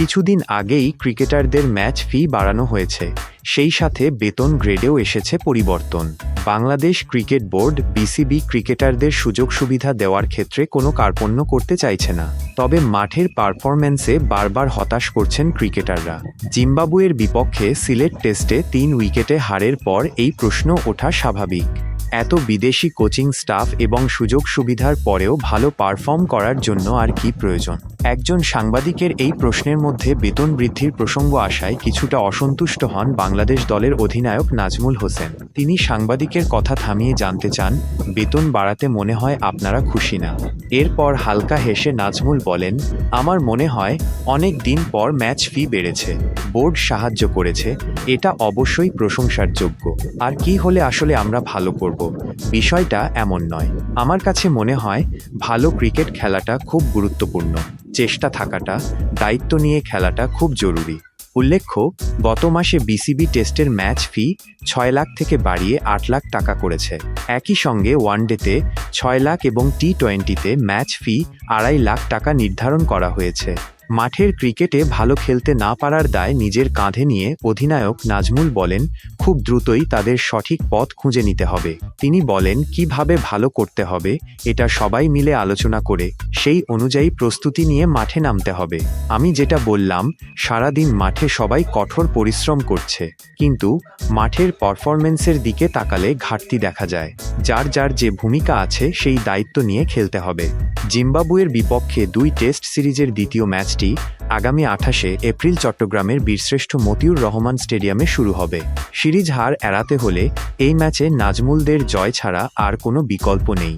কিছুদিন আগেই ক্রিকেটারদের ম্যাচ ফি বাড়ানো হয়েছে। সেই সাথে বেতন গ্রেডেও এসেছে পরিবর্তন। বাংলাদেশ ক্রিকেট বোর্ড, বিসিবি ক্রিকেটারদের সুযোগ সুবিধা দেওয়ার ক্ষেত্রে কোনো কার্পণ্য করতে চাইছে না। তবে মাঠের পারফরম্যান্সে বারবার হতাশ করছেন ক্রিকেটাররা। জিম্বাবুয়ের বিপক্ষে সিলেট টেস্টে তিন উইকেটে হারের পর এই প্রশ্ন ওঠা স্বাভাবিক। এত বিদেশি কোচিং স্টাফ এবং সুযোগ সুবিধার পরেও ভালো পারফর্ম করার জন্য আর কি প্রয়োজন? একজন সাংবাদিকের এই প্রশ্নের মধ্যে বেতন বৃদ্ধির প্রসঙ্গ আসায় কিছুটা অসন্তুষ্ট হন বাংলাদেশ দলের অধিনায়ক নাজমুল হোসেন। তিনি সাংবাদিকের কথা থামিয়ে জানতে চান, বেতন বাড়াতে মনে হয় আপনারা খুশি না। এরপর হালকা হেসে নাজমুল বলেন, আমার মনে হয় অনেক দিন পর ম্যাচ ফি বেড়েছে, বোর্ড সাহায্য করেছে, এটা অবশ্যই প্রশংসার যোগ্য। আর কি হলে আসলে আমরা ভালো করব? বিষয়টা এমন নয়। আমার কাছে মনে হয়, ভালো ক্রিকেট খেলাটা খুব গুরুত্বপূর্ণ। চেষ্টা থাকাটা, দায়িত্ব নিয়ে খেলাটা খুব জরুরি। উল্লেখ্য, গত মাসে বিসিবি টেস্টের ম্যাচ ফি ছয় লাখ থেকে বাড়িয়ে আট লাখ টাকা করেছে। একই সঙ্গে ওয়ানডেতে ছয় লাখ এবং টি টোয়েন্টিতে ম্যাচ ফি আড়াই লাখ টাকা নির্ধারণ করা হয়েছে। মাঠের ক্রিকেটে ভালো খেলতে না পারার দায় নিজের কাঁধে নিয়ে অধিনায়ক নাজমুল বলেন, খুব দ্রুতই তাদের সঠিক পথ খুঁজে নিতে হবে। তিনি বলেন, কীভাবে ভালো করতে হবে, এটা সবাই মিলে আলোচনা করে, সেই অনুযায়ী প্রস্তুতি নিয়ে মাঠে নামতে হবে। আমি যেটা বললাম, সারাদিন মাঠে সবাই কঠোর পরিশ্রম করছে। কিন্তু মাঠের পারফরমেন্সের দিকে তাকালে ঘাটতি দেখা যায়। যার যার যে ভূমিকা আছে, সেই দায়িত্ব নিয়ে খেলতে হবে। জিম্বাবুয়ের বিপক্ষে দুই টেস্ট সিরিজের দ্বিতীয় ম্যাচটি আগামী আঠাশে এপ্রিল চট্টগ্রামের বীরশ্রেষ্ঠ মতিউর রহমান স্টেডিয়ামে শুরু হবে। সিরিজ হার এড়াতে হলে এই ম্যাচে নাজমুলদের জয় ছাড়া আর কোনো বিকল্প নেই।